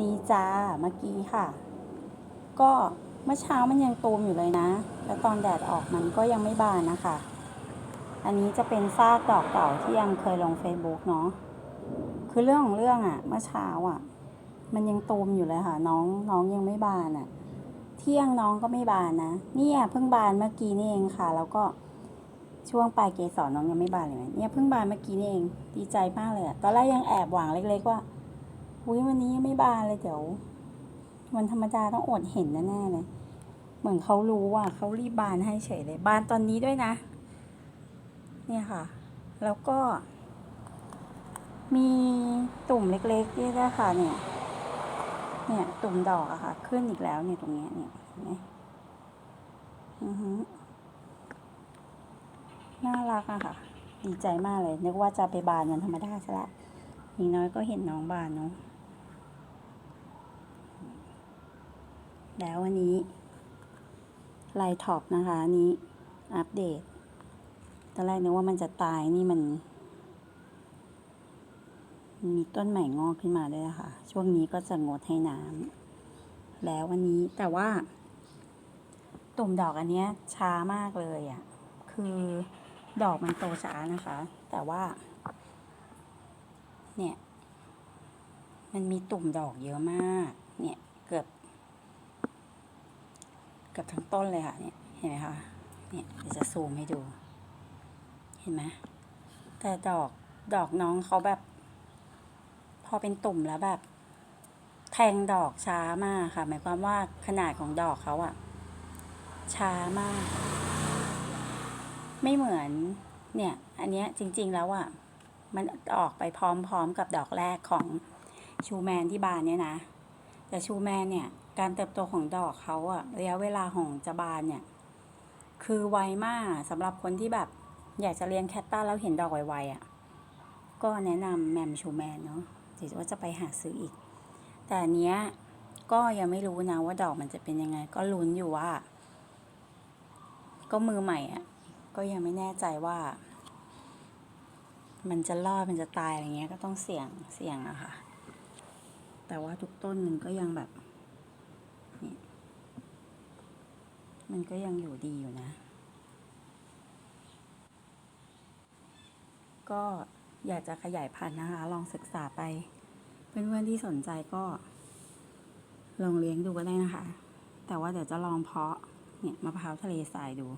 นีจ้าเมื่อกี้ค่ะ ก็เมื่อเช้ามันยังตูมอยู่เลยนะ แล้วตอนแดดออกมันก็ยังไม่บานนะคะ อันนี้จะเป็นซากดอกเก่าที่ยังเคยลง Facebook เนาะคือเรื่องของเรื่องอะเมื่อเช้าอะมันยังตูมอยู่เลยค่ะ น้องน้องยังไม่บานอะเที่ยงน้องก็ไม่บานนะเนี่ยเพิ่งบานเมื่อกี้นี่เองค่ะ แล้วก็ช่วงปลายเกสรน้องยังไม่บานเลยไหมเนี่ยเพิ่งบานเมื่อกี้นี่เอง ดีใจมากเลยอะตอนแรกยังแอบหวังเล็กๆว่า อุ้ยวันนี้ยังไม่บานเลยเดี๋ยววันธรรมดาต้องอดเห็นแน่ๆเลย เหมือนเขารู้ว่าเขารีบบานให้เฉยเลย บานตอนนี้ด้วยนะ เนี่ยค่ะ แล้วก็ มีตุ่มเล็กๆนี่ด้วยค่ะ เนี่ย เนี่ย ตุ่มดอกอะค่ะ ขึ้นอีกแล้วเนี่ยตรงเนี้ยเนี่ยเห็นไหมอือฮึน่ารักอะค่ะ ดีใจมากเลย นึกว่าจะไปบานวันธรรมดาซะละอย่างน้อยก็เห็นน้องบานเนาะ แล้ววันนี้ไลท็อปนะคะอันนี้อัปเดตตอนแรกนึกว่ามันจะตายนี่มันมีต้นใหม่งอกขึ้นมาด้วยนะคะ ช่วงนี้ก็จะงดให้น้ำแล้ววันนี้แต่ว่า ตุ่มดอกอันเนี้ยช้ามากเลยอะ่ะ คือดอกมันโตช้านะคะ แต่ว่า เนี่ย มันมีตุ่มดอกเยอะมาก เนี่ยเกือบ กือบทั้งต้นเลยค่ะเนี่ยเห็นไหมคะเนี่ยเดี๋ยวจะซูมให้ดู เห็นไหมแต่ดอกดอกน้องเขาแบบ พอเป็นตุ่มแล้วแบบ แทงดอกช้ามากค่ะ หมายความว่าขนาดของดอกเขาอะช้ามาก ไม่เหมือน เนี่ย อันเนี้ยจริง ๆแล้วอะมันออกไปพร้อมๆกับดอกแรกของชูแมนที่บานเนี่ยนะ แต่ชูแมนเนี่ย การเติบโตของดอกเขาอะระยะเวลาของจะบานเนี่ย คือไวมากสำหรับคนที่แบบ อยากจะเลี้ยงแคตตัสแล้วเห็นดอกไวๆอะก็แนะนำแมมชูแมนเนาะเดี๋ยวว่าจะไปหาซื้ออีก แต่เนี้ยก็ยังไม่รู้นะว่าดอกมันจะเป็นยังไง ก็ลุ้นอยู่ว่า ก็มือใหม่อะก็ยังไม่แน่ใจว่า มันจะรอดมันจะตายอะไรเงี้ยก็ต้องเสี่ยงเสี่ยงอะค่ะ แต่ว่าทุกต้นมันก็ยังแบบเนี่ยมันก็ยังอยู่ดีอยู่นะ ก็อยากจะขยายพันธุ์นะคะ ลองศึกษาไป เพื่อนๆที่สนใจก็ ลองเลี้ยงดูก็ได้นะคะ แต่ว่าเดี๋ยวจะลองเพาะเนี่ยมะพร้าวทะเลทรายดู